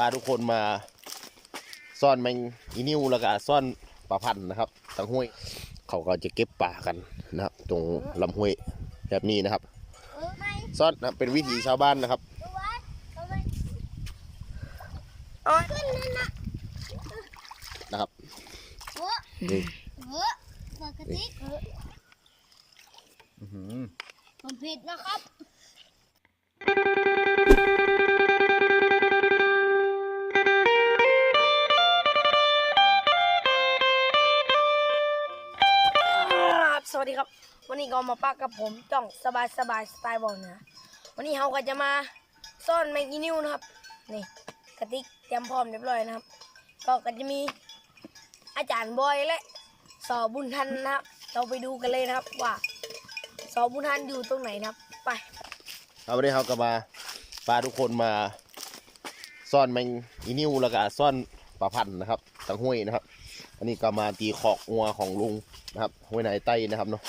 พาทุกคนมาซ่อนแมงอีนิวแล้วก็ซ่อนปลาพันธุ์นะครับทางห้วย เขาก็จะเก็บป่ากันนะครับ ตรงลำห้วยแบบนี้นะครับเออไม่ซ่อนนะเป็นวิถีชาวบ้านนะครับดูไว้เอาไปโอ้ยขึ้นนั่นน่ะนะครับเวอะนี่เวอะปกติเอออื้อหือผมผิดนะครับ วัสดีครับ วันนี้ก็มาปักกับผมจ่องสบายสบายสไตล์บอลนะวันนี้เราก็จะมาซ่อนแมงอีนิวนะครับนี่กระติกเตรียมพร้อมเรียบร้อยนะครับ ก็ก็จะมีอาจารย์บอยและสอบุญทันนะครับ เราไปดูกันเลยนะครับ ว่าสอบุญทันอยู่ตรงไหนนะครับ ไปเอาวันนี้เขาก็มาพาทุกคนมาซ่อนแมงอีนิวแล้วก็ซ่อนปลาพันธุ์นะครับทางห้วยนะครับ อันนี้ก็มาตีขอกงัวของลุง นะครับห้วยนายใต้นะครับเนาะ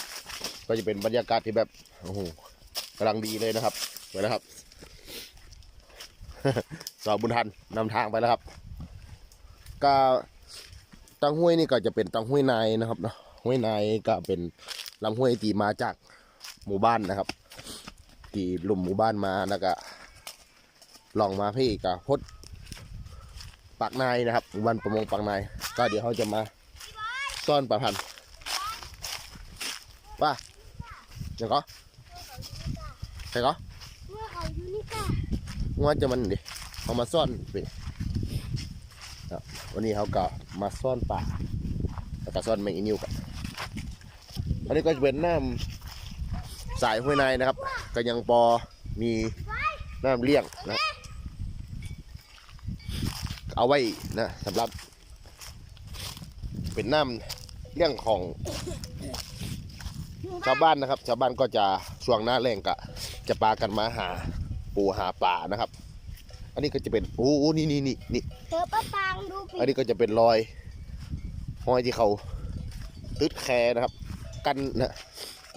ก็จะเป็นบรรยากาศที่แบบโอ้โหกำลังดีเลยนะครับไปแล้วครับสอบบุญทันนำทางไปแล้วครับก็ตังห้วยนี่ก็จะเป็นตังห้วยนายนะครับเนาะห้วยนายก็เป็นลำห้วยตีมาจากหมู่บ้านนะครับตีหลุมหมู่บ้านมาแล้วก็ลองมาพี่กับพดปากนายนะครับหมู่บ้านประมงปากนาย ก็เดี๋ยวเขาจะมาซ่อนปลาพันธ์ ว่าเดี๋ยวก็ใช่ก็เมื่อเขาอยู่นี่ค่ะงวจะมันดิเอามาซ่อนไปวันนี้เขาก็มาซ่อนปลาแล้วก็ซ่อนแมงอีนิวกันอันนี้ก็จะเป็นน้ำสายห้วยนายนะครับ ก็ยังปอมีน้ำเลี้ยงนะเอาไว้นะสำหรับเป็นน้ำเลี้ยงของ ชาวบ้านนะครับ ชาวบ้านก็จะช่วงหน้าแรงก็จะปากันมาหาปูหาป่านะครับ อันนี้ก็จะเป็นโอ้โหนี่นี่นี่นี่เจอป้าปางดูผิอันดนี้ก็จะเป็นรอยห้อยที่เขาตึดแคนะครับ กันนะ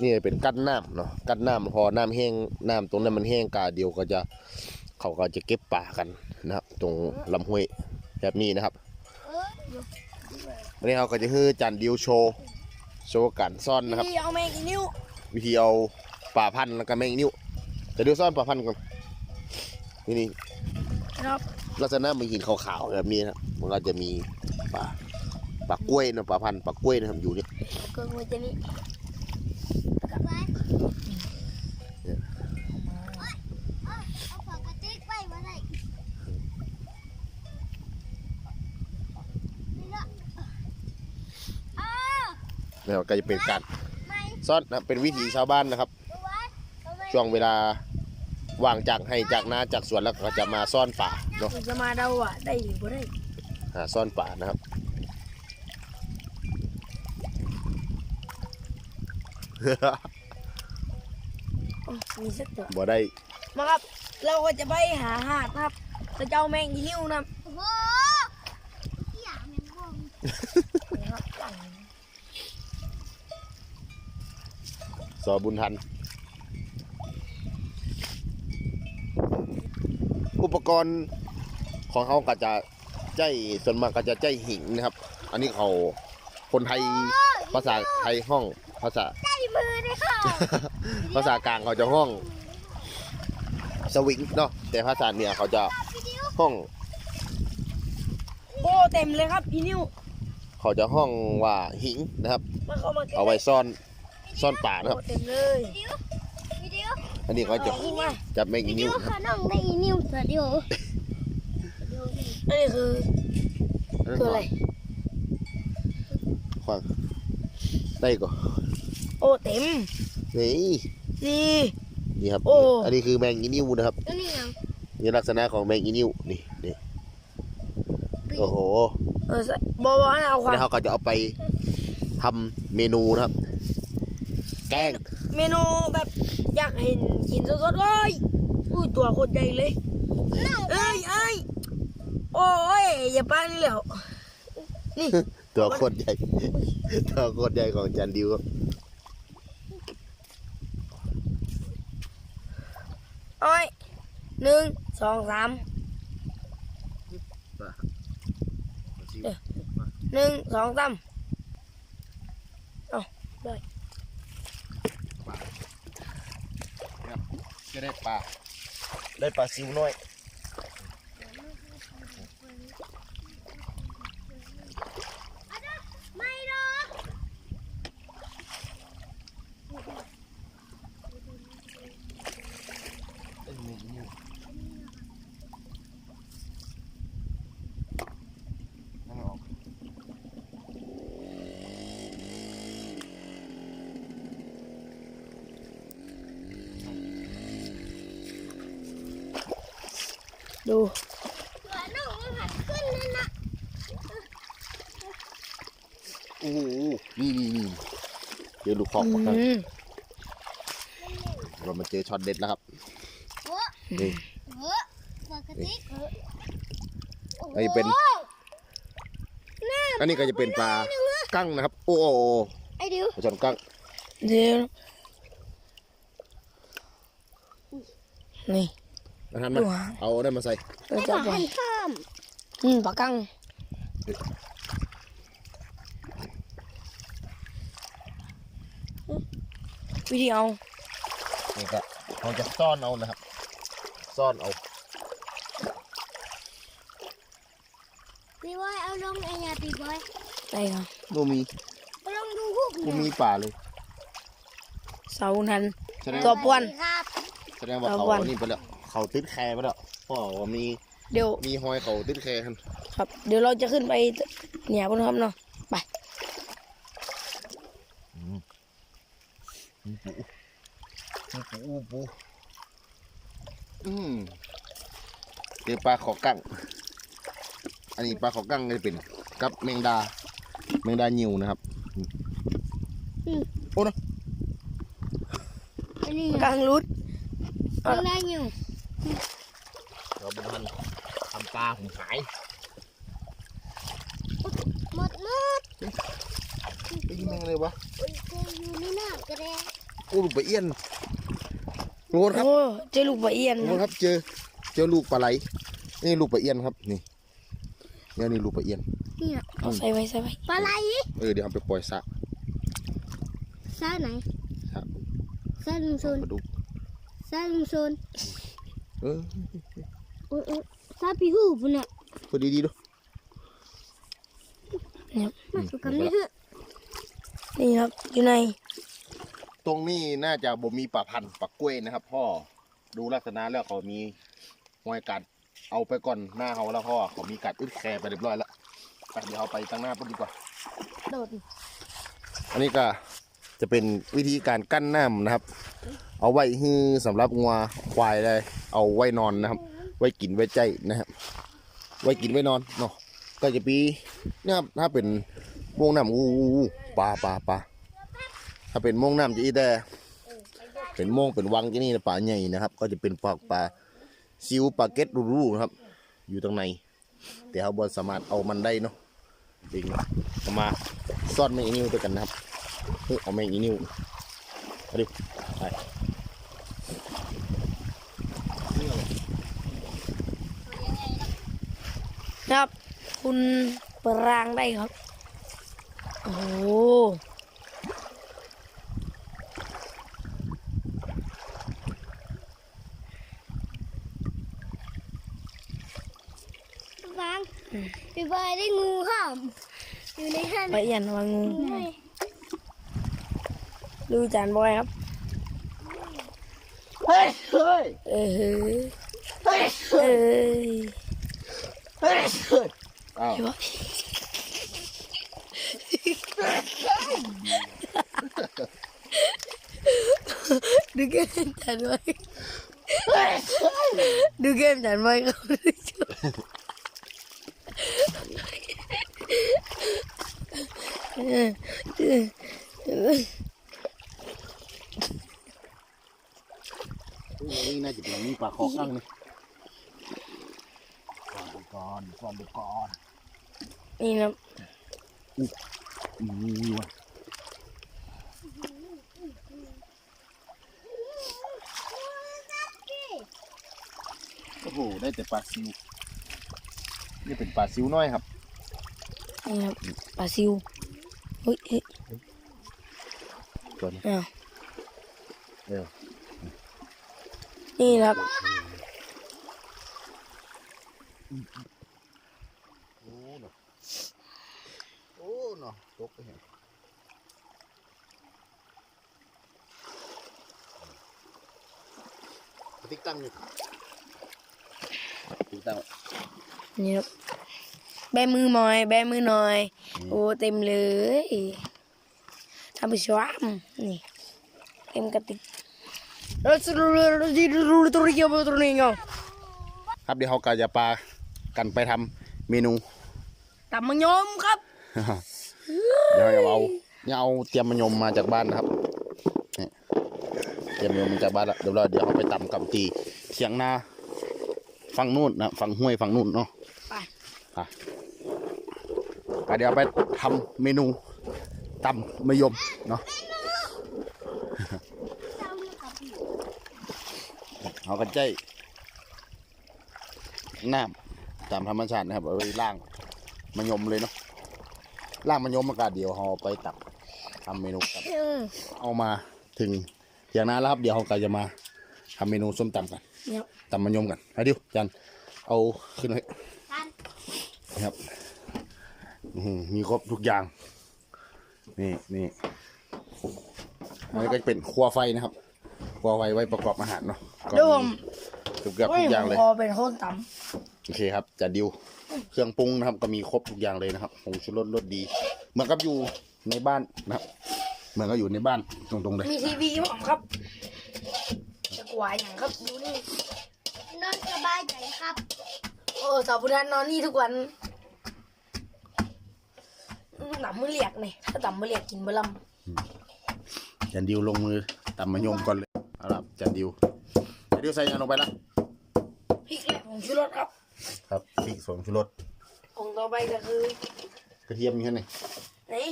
นี่เป็นกั้นน้ำเนาะกั้นน้ำพอน้ำแห้งน้ำตรงนั้นมันแห้งกาเดียวก็จะเขาก็จะเก็บป่ากันนะครับ ตรงลำห้วยแบบนี้นะครับเออวันนี้เขาก็จะฮือจันดิวโชว์ โชว์การซ่อนนะครับพี่เอาแมงอีนิววิธีเอาป่าพันธุ์แล้วก็แมงนิ้วจะดูซ่อนป่าพันธุ์ก่อนนี่นี่นะครับลักษณะมันหินขาวๆแบบนี้นะครับมันก็จะมีป่าป่ากล้วยนะป่าพันธุ์ป่ากล้วยนะครับอยู่นี่เกินหัวใจนี้ ไว้เอาเอาปกติไว้มาได้นี่ละอ้า แล้วก็จะเป็นการไม่ซ่อนนะเป็นวิถีชาวบ้านนะครับดูไว้เอาไว้ช่วงเวลาว่างจากให้จากนาจากสวนแล้วก็จะมาซ่อนป่าเนาะมันจะมาเดาอะได้หรือไม่ได้หาซ่อนป่านะครับอ๋อมีสักตัวบ่ได้มาครับ เราก็จะไปหาหาดนะครับจะเจ้าแมงอีนิวนะครับโอ้โหอย่าแมงมุม นะครับตั้ง ส อบุญทัน อุปกรณ์ของเขาก็จะใจส่วนมากก็จะใจหิงนะครับ อันนี้เขาคนไทยภาษาไทยห้องภาษาใส่มือเลยค่ะภาษากลางเขาจะห้อง สวิงเนาะแต่ภาษาเหนือเขาจะห้องโอ้เต็มเลยครับอีนิวเขาจะห้องว่าหิงนะครับมาเข้ามาใกล้เอาไว้ซ่อน ซ่อนป่านะครับโอ้เต็มเลยวิดีโออันนี้เขาจะเอามาจับแมงวิอีดีนิ้วโอนะค่ะน้องได้อีนิวสวัสดีโออันนี้คือคืออะไรฟังได้ก่อนโอ้เต็มนี่นี่นี่ครับโอ้อันนี้คือแมงอีนิ้วนะครับตัวนี้ยังนี่ลักษณะของแมงอีนิ้วนี่นี่โอ้โหเออบอกว่าให้เอาควาแล้มวเขาก็จะเอาไปทำเมนูนะครับ แกงเมนูแบบอยากเห็นกินสดๆเลยอุ้ยตัวโคตรใหญ่เลยเอ้ยเอ้ยโอ้ยอย่าป้านี่แล้วนี่ ตัวโคตรใหญ่ ตัวโคตรใหญ่ของจันดิวครับโอ้ยหนึ่งสองสามปลาปลาซิวหนึ่งสองสาม จะได้ปลาได้ปลาซิวน้อย ไม่หรอก ดูหัวหนูมันหันขึ้นเลยนะโอ้โหนี่นี่นี่เจอลูกคอกมาครับอืมเรามาเจอช็อตเด็ดแล้วครับโอ้นี่โหปกติเอออันนี้เป็น อันนี้ก็จะเป็นปลากั้งนะครับ โอ้โหไอ้ดิวปลาช่อนกั้งเดี๋ยวนี่ นะท่านมาดูหางเอาได้มาใส่เราไอ้จะปลาไปหันข้ามอืมปลากังวิธีเอานี่ก็เราจะซ่อนเอานะครับ ซ่อนเอาพี่บอยเอาลงไอ้เนี่ยพี่บอยได้ครับโมมีเอาลงดูหุบโมมีป่าเลยเสานันแสดงตัวป้วนครับแสดงว่าตัวเขาป้วนอันนี่ไปแล้ว เขาติดแคร์ไปแล้วพ่อว่ามีเดี๋ยวมีหอยเขาติดแคร์กันครับ เดี๋ยวเราจะขึ้นไปเนี่ยบนครับเนาะไปปูปูปูอืมเจอปลาขอกั้งอันนี้ปลาขอกั้งก็จะเป็นกับแมงดาแมงดาหยิวนะครับโอ้นะอันนี้กลางรุดยังได้อยู่ เราเป็นพันทำปลาผมขายหมดหมดไปยิงแมงเลยวะอุ้ยเจออยู่ในน้ำกระแดงโอ้ลูกปลาเอี้ยนโงนครับโอ้เจอลูกปลาเอียนโงนครับเจอ เจอลูกปลาไหล นี่ลูกปลาเอี้ยนครับ นี่เนี่ยนี่ลูกปลาเอี้ยนนี่อะเอาใส่ไว้ใส่ไว้ปลาไหลเออเดี๋ยวเอาไปปล่อยสระซ่าไหนสระซ่าลุงโซนปลาดุกซ่าลุงโซน เอออุ้ยอุ้ยซ่าปีหูปุ่นอะพอดีดีดูมาสุกันไม่เหอนี่ครับอยู่ในตรงนี้น่าจะบ่มีปลาพันธุ์ปลากล้วยนะครับ พ่อดูลักษณะแล้วเขามีหอยกัดเอาไปก่อนหน้าเขาแล้วพ่อเขามีกัดอึดแคร์ไปเรียบร้อยแล้วไปเดี๋ยวเอาไปตั้งหน้าปุ๊บดีกว่า โดดอันนี้ก็จะเป็นวิธีการกั้นน้ำนะครับ เอาไว้ฮือสำหรับงัวควายเลยเอาไว้นอนนะครับ ไว้กินไว้ใจนะครับ ไว้กินไว้นอนเนาะก็จะปีนะครับถ้าเป็นม่วงน้ำอู้ปลาปลาปลาถ้าเป็นม่วงน้ำจะอีแต่เป็นม่วงเป็นวังที่นี่นะปลาใหญ่นะครับ ก็จะเป็นปลาปลาซิวปลาเก็ตรูๆนะครับ อยู่ตรงในแต่เขาบอสามารถเอามันได้เนาะจริงเอามาซ่อนแมงอีนิวด้วยกันนะครับเฮ้ยเอาแมงอีนิวเอาดิ ไปนะครับ คุณปรางได้ครับ โอ้โหฟังพี่บอยได้งูห้อมอยู่ในหันปลาเอียนวางงูเลยดูจานบอยครับเฮ้ยเฮ้ยเออเฮ้ยเอ้ยเฮ้ยเฮ้ยอ้าวพี่บอยดูเกมจานบอยดูเกมจานบอยเขาดูจุ๊เออเออ ออนี่น่าจะเป็นมีปลาคอกั้งนี่ซ่อนไปก่อนซ่อนไปก่อนนี่นะอืมว่ะโอ้โหได้แต่ปลาซิวนี่เป็นปลาซิวน้อยครับนี่ครับปลาซิวเฮ้ยเฮ้ยตัวนี้อ้าวเออ นี่นะครับโอ้เนาะโอ้เนาะตกไปเห็นติ๊กตั้งอยู่ติ๊กตั้งนี่ครับแบมือหน่อย แบมือหน่อย โอ้เต็มเลยท่านผู้ชมนี่เต็มกระติก ครับเดี๋ยวเขาก็จะปลากันไปทำเมนูตำมะยมครับ เดี๋ยวเราเอาเนี่ยเอาเตรียมมะยมมาจากบ้านนะครับเตรียมมะยมมาจากบ้านแล้วเดี๋ยวเราเดี๋ยวเอาไปตำกับตีเสียงนาฝั่งนู่นนะฝั่งห้วยฝั่งนู่นเนาะไปอะเดี๋ยวไปทำเมนูตำมะยมเนาะ เอากระใจน้ำตามธรรมชาตินะครับเอาไว้ล่างมะยมเลยเนาะล่างมะยมอากาศเดียวเราเอาไปตักทำเมนูกันเอามาถึงเถียงนาแล้วครับเดี๋ยวเราก็จะมาทำเมนูส้มตำกันเนี่ยตำมะยมกันเอาดิวจันเอาขึ้นไว้กันนะครับอื้อหือมีครบทุกอย่าง นี่นี่อันนี้ก็เป็นครัวไฟนะครับครัวไฟไว้ประกอบอาหารเนาะ ก็ดูผมเกือบเกือบโอ้ทุยกอย่างเลยพอเป็นคนตโอเคครับจะดิวเครื่องปรุงนะครับ ก็มีครบทุกอย่างเลยนะครับผงชูรสรสดีเหมือนกับอยู่ในบ้านนะครับ เหมือนกับอยู่ในบ้านตรงๆเลยำมีทีวีผมครับจะกวายอย่างครับดูนี่นอนสบายใจครับ โอ้สาวพุทธานนอนนี่ทุกวันหนับมือเหลียกนี่ถ้าตับมือเหลียกกินบะลจันดิวลงมือตำมะยมก่อนเลยเอาล่ะจันดิว จันดิวใส่ยังลงไปละำพริกและผงชูรสครับครับพริกสงชูรสของต่อไปก็คือกระเทียมมีแค่ไหนนี่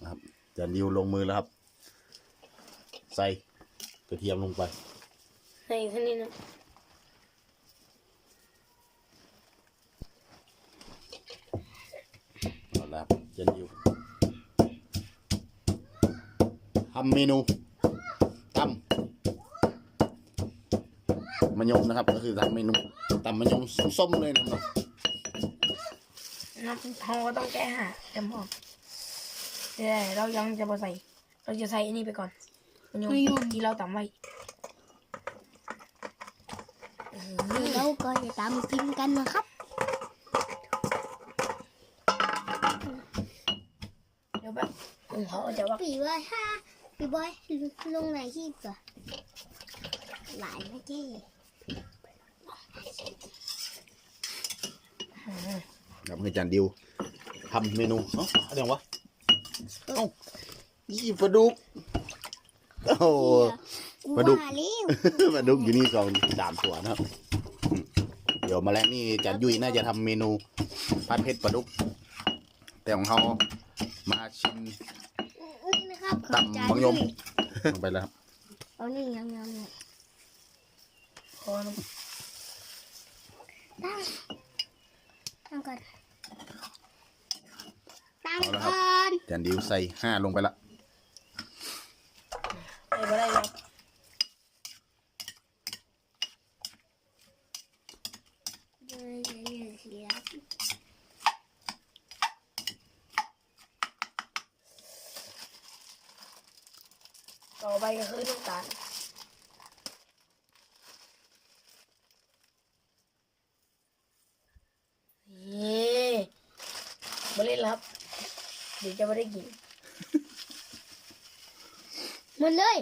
นะครับจันดิวลงมือแล้วครับ ใส่กระเทียมลงไปนี่แค่นี้นะเอาละครับจันดิวทำเมนูตำ มะยมนะครับ ก็คือทำเมนูตำมะยมส้มๆเลยนะครับน้ำทองก็ต้องแก้หาเต็มพร้อมเดี๋ยวเรายังจะมาใส่ เราจะใส่อันนี้ไปก่อนมันยมที่เราตำไว้เราก็จะตามกินกันนะครับเดี๋ยวแบบเขาจะว่าปีบอยค่ะปีบอยลงไหนที่ก่อนหลายนะเจ้ ครับคือจันดิวทำเมนูเอ้าอะไรวะเอ้ายี่ปลาดุกโอ้โหปลาดุกว่าแล้วปลาดุกอยู่นี่สองสามตัวนะครับอืมเดี๋ยวมาแล้วนี่จันยุ้ยน่าจะทำเมนูผัดเผ็ดปลาดุก แต่ของเขามาชิมนี่นะครับขอจานตำมังยมลงไปแล้วครับเอานี่ยังยังเนี่ยขอน้ ตั้งตั้งก่อนตั้งเอาละครับก่อนจันดิวใส่ห้าลงไปละำไปบ่ได้แล้วเดี๋ยวเดี๋ยวเดี๋ยวเสียต่อไปก็คือน้ำตาลนี่ มาเล่นแล้วครับเดี๋ยวจะไม่ได้กินหมดเลย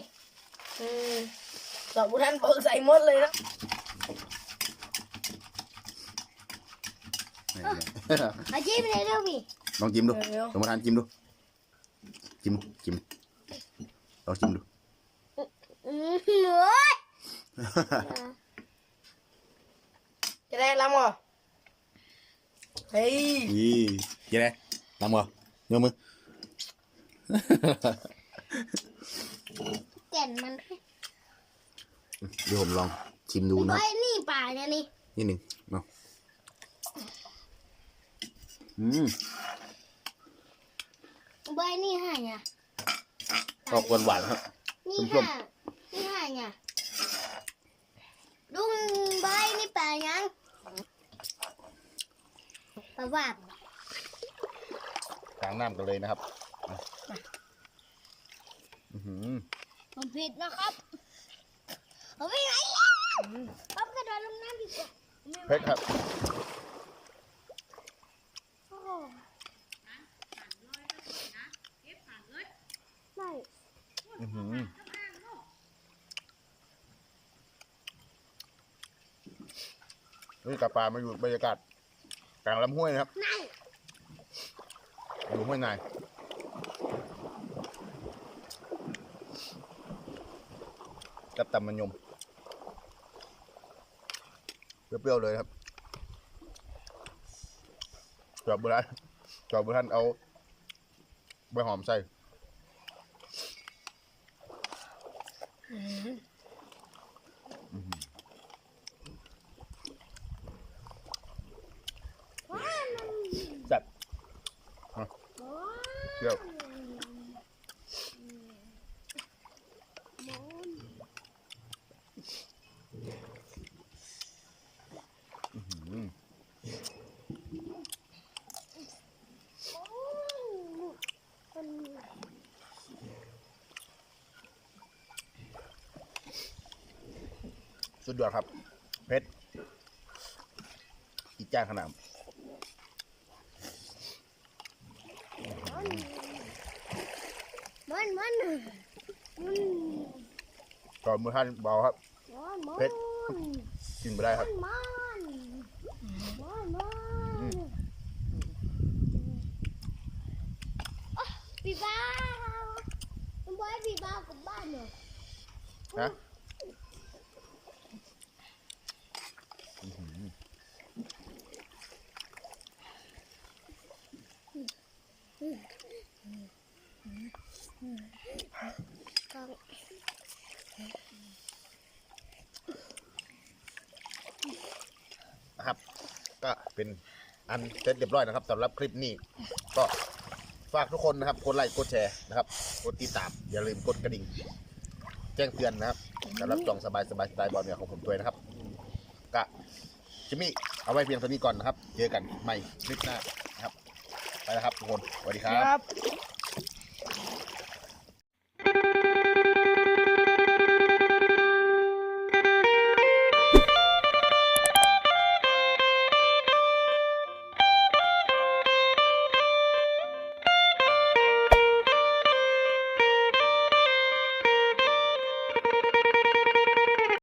อืมสอบผู้ท่าน บอกใส่หมดเลยนะเอาจิ้มเลยเร็วพี่ลองจิ้มดูเร็วลองมาทานจิ้มดูจิ้มจิ้มลองจิ้มดูอืมเหนื่อยๆจะได้รับบ่เฮ้ยนี่ยังไงทำก่อนยกมือแก่นมันเดี๋ยวผมลองชิมดูพี่บนะอยนี่ปลาเนี่ยนี่นี่หนึ่งเนาะอืมใบนี่ห่าเนี่ยออกหวานๆครับนี่ส้มห่านี่ห่าเนี่ยลุงใบนี่ปลายังปลาว่าบ กลางน้ำกันเลยนะครับอือหือผมผิดนะครับผมไม่ไหวแล้วผมกระโดดลงน้ำดีกว่าเพชรครับโอ้ไม่อือหือนี่กาปลามาอยู่บรรยากาศกลางลำห้วยนะครับไม่ อยู่ห้างในายกับตำมันยมเปรี้ยวๆเลยครับจอบบุรันจอบบุรันเอาใบหอมใส่ ว้าวมัน แซ่บ ว้าว เปรี้ยว อืมสุด ยอดครับ เพชรอีกจ้างขนาดมันมันมันก่อนมือท่านเบาครับมันมันเพชรกินไปได้ครับมันมันมันอืมปีบ้าคุณบอยปีบ้ากลับบ้านเหรอฮะ นะครับ ก็เป็นอันเสร็จเรียบร้อยนะครับสำหรับคลิปนี้ ก็ฝากทุกคนนะครับกดไลค์กดแชร์นะครับกดติดตามอย่าลืมกดกระดิ่ง แจ้งเตือนนะครับสำหรับจองสบายสบายสไตล์บอลเนี่ยของผมด้วยนะครับก็จิมมี่เอาไว้เพียงเท่านี้ก่อนนะครับ เจอกันใหม่คลิปหน้า แล้วครับทุกคนสวัสดีครับครับ